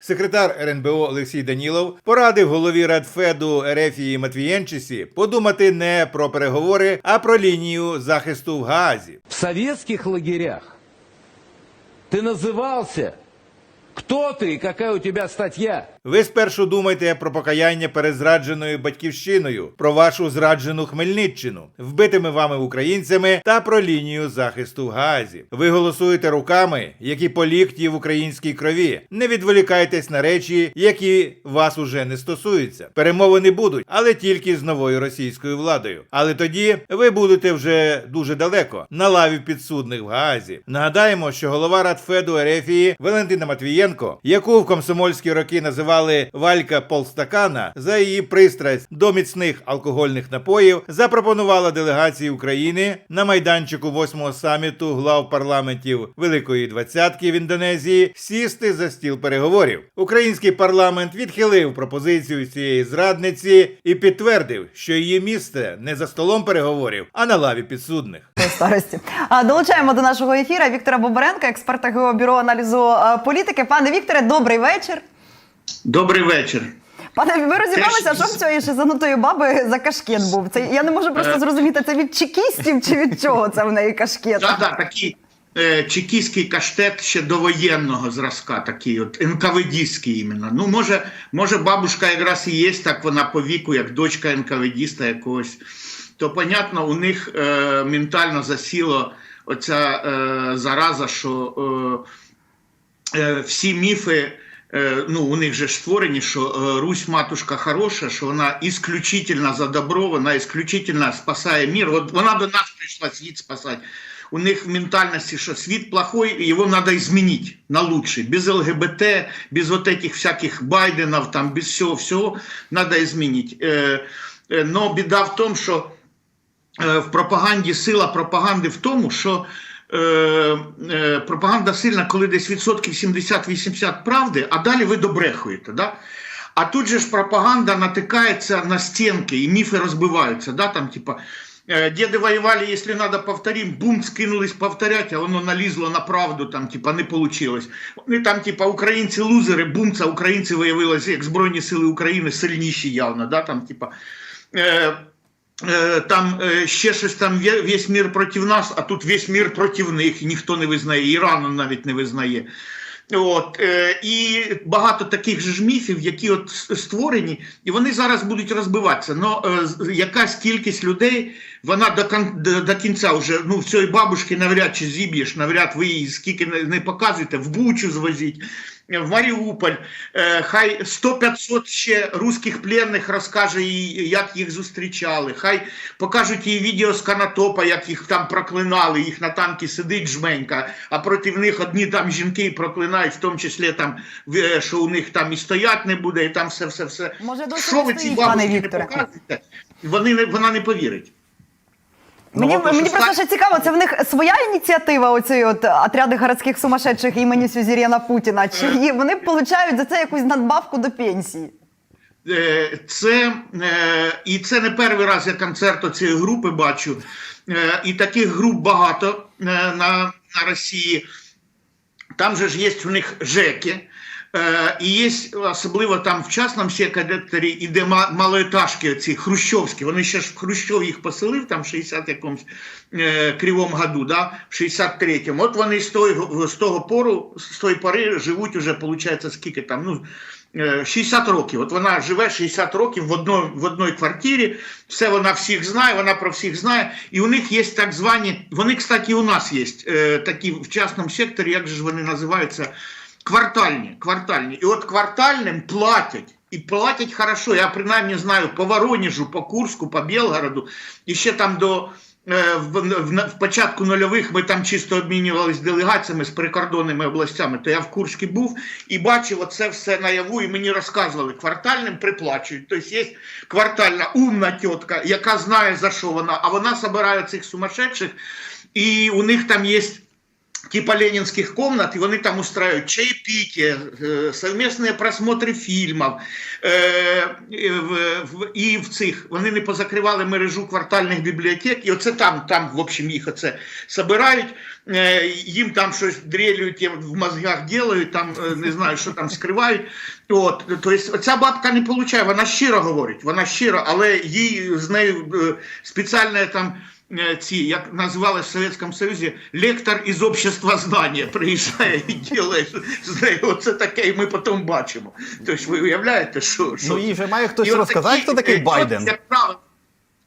Секретар РНБО Олексій Данілов порадив голові Радфеду Ерефії Матвієнчисі подумати не про переговори, а про лінію захисту в Гаазі. В советских лагерях ты назывался кто ты и какая у тебя статья. Ви спершу думайте про покаяння перед зрадженою батьківщиною, про вашу зраджену Хмельниччину, вбитими вами українцями та про лінію захисту в Гаазі. Ви голосуєте руками, які по лікті в українській крові. Не відволікайтесь на речі, які вас уже не стосуються. Перемовини будуть, але тільки з новою російською владою. Але тоді ви будете вже дуже далеко на лаві підсудних в Гаазі. Нагадаємо, що голова Радфеду Ерефії Валентина Матвієнко, яку в комсомольські роки називали Валька Полстакана, за її пристрасть до міцних алкогольних напоїв, запропонувала делегації України на майданчику восьмого саміту глав парламентів Великої Двадцятки в Індонезії сісти за стіл переговорів. Український парламент відхилив пропозицію цієї зрадниці і підтвердив, що її місце не за столом переговорів, а на лаві підсудних. старості. Долучаємо до нашого ефіру Віктора Бобаренка, експерта ГО бюро аналізу е, політики. Пане Вікторе, добрий вечір. Добрий вечір. Пане, ви розібралися, що в цієї шизанутої баби за кашкет був. Це я не можу просто Е. зрозуміти, це від чекістів чи від чого це в неї кашкет? Да, да, такий е, чекістський каштет ще довоєнного зразка, такий от НКВДський іменно. Ну, може, може, бабушка якраз і є, так вона по віку, як дочка НКВДіста якогось. То, понятно, у них е, ментально засіло оця е, зараза, що е, е, всі міфи. Е, Ну, у них же створені, що е, Русь матушка хороша, що вона ісключительно за добро, вона ісключительно спасає мір. От вона до нас прийшла світ спасати. У них в ментальності, що світ плохой, і його треба змінити на лучший. Без ЛГБТ, без вот этих всяких Байденів, там, без всього, всього треба змінити. Е, но біда в тому, що в пропаганді сила пропаганди в тому, що е, е, пропаганда сильна, коли десь відсотків 70-80 правди, а далі ви добрехуєте. Да? А тут же ж пропаганда натикається на стінки, і міфи розбиваються. Да? Там, типа, э, деды воевали, если надо, повторим, бум, скинулись повторять, а воно налізло на правду, там, типа, не получилось. Вони там, типа, українці лузери, бум, це українці виявилися, як Збройні Сили України, сильніші явно, да? там, типа, е, Е, там е, ще щось там весь мір проти нас, а тут весь мір проти них, ніхто не визнає, Іран навіть не визнає. От, е, і багато таких ж міфів, які от створені, і вони зараз будуть розбиватися. Но е, якась кількість людей, вона до, до, до кінця вже ну, цієї бабушки навряд чи зіб'єш, навряд ви її скільки не, не показуєте, в Бучу звозіть, е, в Маріуполь. Е, хай 100-500 ще русських пленних розкаже їй, як їх зустрічали. Хай покажуть їй відео з Канатопа, як їх там проклинали, їх на танки сидить жменька, а проти них одні там жінки проклинають, в тому числі там, в- що у них там і стоять не буде, і там все, все, все. Може, Що ви ці бабушки не показуєте? Вони не, вона не повірить. Мені, Ну, мені що просто ще цікаво, це в них своя ініціатива, оці от отряди городських сумасшедших імені Сюзір'яна Путіна. Чи її- вони получають за це якусь надбавку до пенсії? Е, Це е, і це не перший раз я концерт цієї групи бачу. Е, І таких груп багато е, на, на Росії. Там же ж є у них ЖЕКи. Е, І є особливо там в частному секторі, і де малоетажки, ці хрущовські. Вони ще ж в Хрущов їх поселив там в 60 якомусь е, кривому году, да, в 63-му. От вони з того, з того пору, з тої пори живуть уже, виходить, скільки там, ну, е, 60 років. От вона живе 60 років в одній, в одній квартирі, все вона всіх знає, вона про всіх знає. І у них є так звані, вони, кстати, у нас є е, такі в частному секторі, як же ж вони називаються, квартальні. квартальні. І от квартальним платять. І платять хорошо. Я принаймні знаю по Воронежу, по Курску, по Білгороду. І ще там до е, в, в, в початку нульових ми там чисто обмінювалися делегаціями з прикордонними областями. То я в Курській був і бачив оце все наяву, і мені розказували, квартальним приплачують. Тобто є квартальна умна тітка, яка знає за що вона, а вона збирає цих сумасшедших, і у них там є типа ленинских комнат, и вони там устраивают чаепитие, э, совместные просмотри фільмів. І в- в- і в цих вони не позакривали мережу квартальних бібліотек, і оце там, там в общем, їх оце собирають, їм там щось дрелюють, в мозгах ділають, там не знаю, що там скривають. От, тобто оця бабка не получає, вона щиро говорить, вона щиро, але їй з нею спеціальне там. Е, Ці, як називали в Совєтському Союзі, лектор із общества знання приїжджає і ділає з нею оце таке, і ми потім бачимо. Тобто ви уявляєте, що. що Ну, їй вже має хтось і розказати, такі, хто такий е, Байден. Як правило,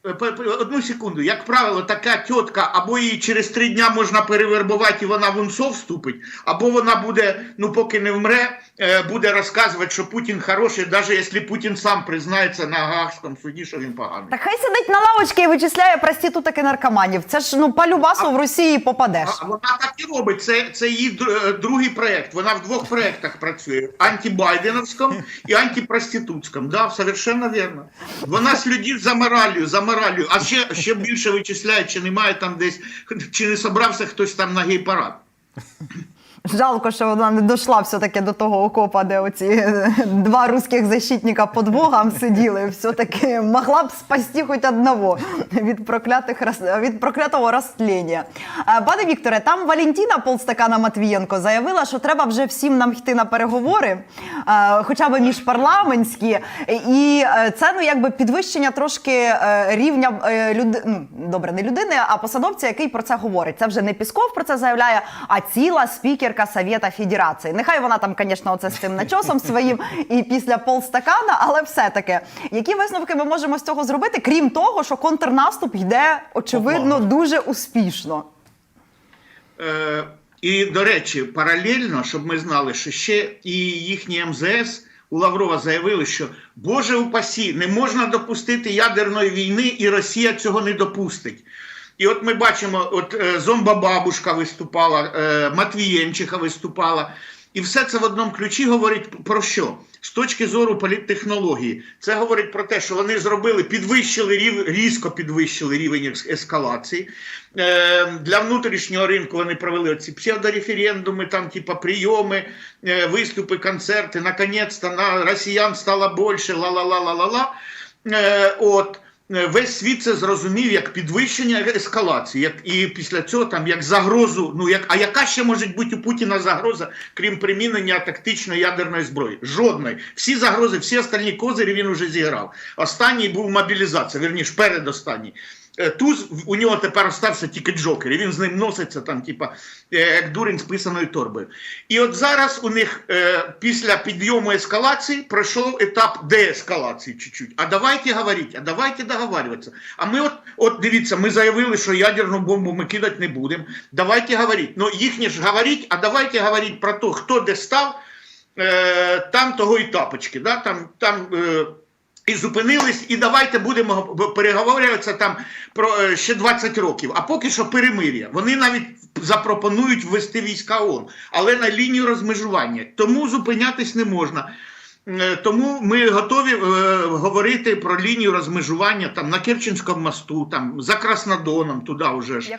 одну секунду, як правило, така тітка, або її через три дня можна перевербувати, і вона в УНСО вступить, або вона буде, ну поки не вмре, е, буде розказувати, що Путін хороший, навіть якщо Путін сам признається на Гаагському суді, що він поганий. Так хай сидить на лавочці і вичисляє проституток і наркоманів. Це ж ну по любасу в Росії попадеш. А вона так і робить. Це, це її е, другий проект. Вона в двох проектах працює: антибайденовському і антипроститутському. Да, совершенно вірно. Вона слідить за моралью, за моралью, а ще, ще більше вичисляють, чи немає там десь, чи не собрався хтось там на гей-парад. Жалко, що вона не дійшла все-таки до того окопа, де оці е, два русських защитника під Богом сиділи. Все-таки могла б спасти хоч одного від проклятих від проклятого розтління. Е, Пане Вікторе, там Валентина полстакана Матвієнко заявила, що треба вже всім нам йти на переговори, е, хоча б міжпарламентські, і це ну якби підвищення трошки рівня люди, ну, добре, не людини, а посадовця, який про це говорить. Це вже не Пісков про це заявляє, а ціла спікерка Совєта Федерації. Нехай вона там, звісно, оце з цим начосом своїм і після полстакана, але все-таки, які висновки ми можемо з цього зробити, крім того, що контрнаступ йде очевидно дуже успішно. Е, і, до речі, паралельно, щоб ми знали, що ще і їхні МЗС у Лаврова заявили, що Боже упасі, не можна допустити ядерної війни, і Росія цього не допустить. І от ми бачимо, от е, зомба-бабушка виступала, е, Матвієнчиха виступала. І все це в одному ключі говорить про що? З точки зору політтехнології, це говорить про те, що вони зробили, підвищили рів, різко підвищили рівень ескалації. Е, для внутрішнього ринку вони провели ці псевдореферендуми, там, типа прийоми, е, виступи, концерти. Наконець-то на росіян стало більше, ла-ла-ла-ла-ла-ла. Е, от. Е, Весь світ це зрозумів як підвищення ескалації, як і після цього там як загрозу. Ну як а яка ще може бути у Путіна загроза, крім примінення тактичної ядерної зброї? Жодної. Всі загрози, всі останні козирі він уже зіграв. Останній був мобілізація, вірніш, передостанній. Е, Туз у нього тепер остався тільки Джокер, і він з ним носиться там, типа, е, як дурень з писаною торбою. І от зараз у них е, після підйому ескалації пройшов етап деескалації чуть-чуть. А давайте говорити, а давайте договарюватися. А ми от, от дивіться, ми заявили, що ядерну бомбу ми кидати не будемо. Давайте говорити. Ну їхнє ж говорить, а давайте говорити про те, хто де став, е, там того і тапочки. Да? Там, там, е, і зупинились, і давайте будемо переговорюватися там про е, ще 20 років. А поки що перемир'я. Вони навіть запропонують ввести війська ООН, але на лінію розмежування. Тому зупинятись не можна. Е, Тому ми готові е, говорити про лінію розмежування там на Керченському мосту, там за Краснодоном, туди вже ж.